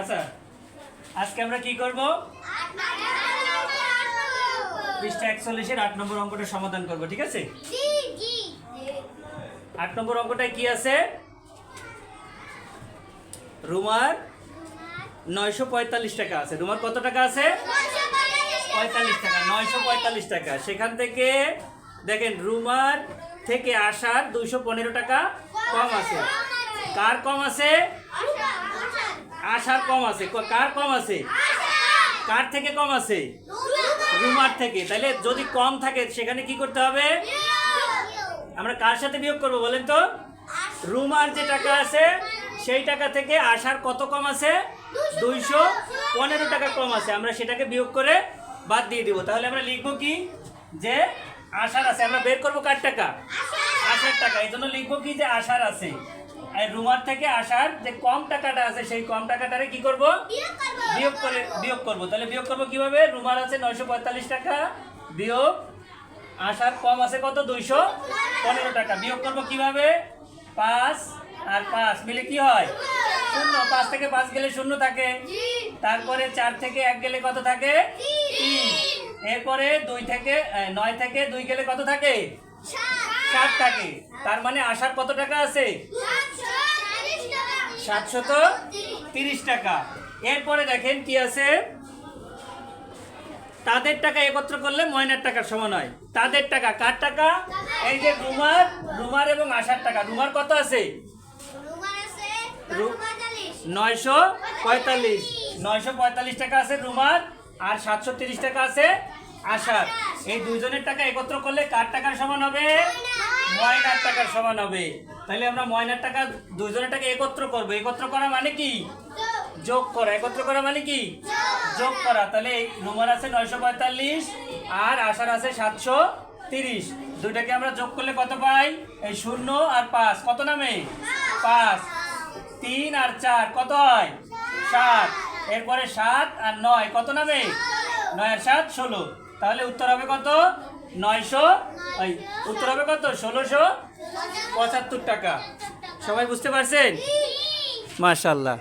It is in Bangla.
আচ্ছা আজকে আমরা কি করব? পৃষ্ঠা একচল্লিশের আট নম্বর অঙ্কটা সমাধান করব ঠিক আছে? আট নম্বর অঙ্কটায় কি আছে? রুমার নয়শো পঁয়তাল্লিশ টাকা আছে। রুমার কত টাকা আছে? পঁয়তাল্লিশ টাকা নয়শো পঁয়তাল্লিশ টাকা। সেখান থেকে দেখেন রুমার থেকে আসার দুইশো পনেরো টাকা কম আছে। কার কম আছে? আসার কম আছে। কার কম আছে? কার থেকে কম আছে? রুমার থেকে। তাহলে যদি কম থাকে, সেখানে কি করতে হবে? আমরা কার সাথে বিয়োগ করব বলেন তো? রুমার যে টাকা আছে, সেই টাকা থেকে আসার কত কম আছে? দুইশো পনেরো টাকা কম আছে। আমরা সেটাকে বিয়োগ করে বাদ দিয়ে দিব। তাহলে আমরা লিখব কি? যে আসার আছে। আমরা বের করব কার টাকা? আসার টাকা। এই জন্য লিখব কি যে আশার আছে? রুমার থেকে আসার যে কম টাকাটা আছে সেই কম টাকাটারে কি করব? বিয়োগ করে বিয়োগ করব। তাহলে বিয়োগ করব কীভাবে? রুমার আছে নয়শো পঁয়তাল্লিশ টাকা বিয়োগ। আসার কম আছে কত? দুইশো পনেরো টাকা। বিয়োগ করব কীভাবে? পাঁচ আর পাঁচ মিলে কি হয়? শূন্য। পাঁচ থেকে পাঁচ গেলে শূন্য থাকে। তারপরে চার থেকে এক গেলে কত থাকে? তিন। এরপরে দুই থেকে নয় থেকে দুই গেলে কত থাকে? সাত। থাকে। তার মানে আসার কত টাকা আছে? সাতশত তিরিশ টাকা। এরপরে দেখেন কি আছে? তাদের টাকা একত্র করলে ময়নার টাকার সমান হয়। তাদের টাকা কার টাকা? এই যে রুমার রুমার এবং আশার টাকা। রুমার কত আছে? নয়শো পঁয়তাল্লিশ। নয়শো পঁয়তাল্লিশ। টাকা আছে রুমার আর সাতশো তিরিশ টাকা আছে আশার। এই দুইজনের টাকা একত্র করলে কার টাকার সমান হবে? ময়নার টাকার সমান হবে। তাহলে আমরা ময়নার টাকা দুইজনের টাকা একত্র করব। একত্র করা মানে কি? যোগ করা। একত্র করা মানে কি? যোগ করা। তাহলে রুমার আছে নয়শো পঁয়তাল্লিশ আর আশার আছে সাতশো তিরিশ। দুইটাকে আমরা যোগ করলে কত পাই? এই শূন্য আর পাঁচ। কত নামে? পাঁচ। তিন আর চার। কত হয়? সাত। এরপরে সাত আর নয়। কত নামে? নয় আর সাত, ষোলো। তাহলে উত্তর হবে কত? নয়শো? ওই উত্তর হবে কত? ষোলোশো? পঁচাত্তর টাকা। সবাই বুঝতে পারছেন? মাশাল্লাহ।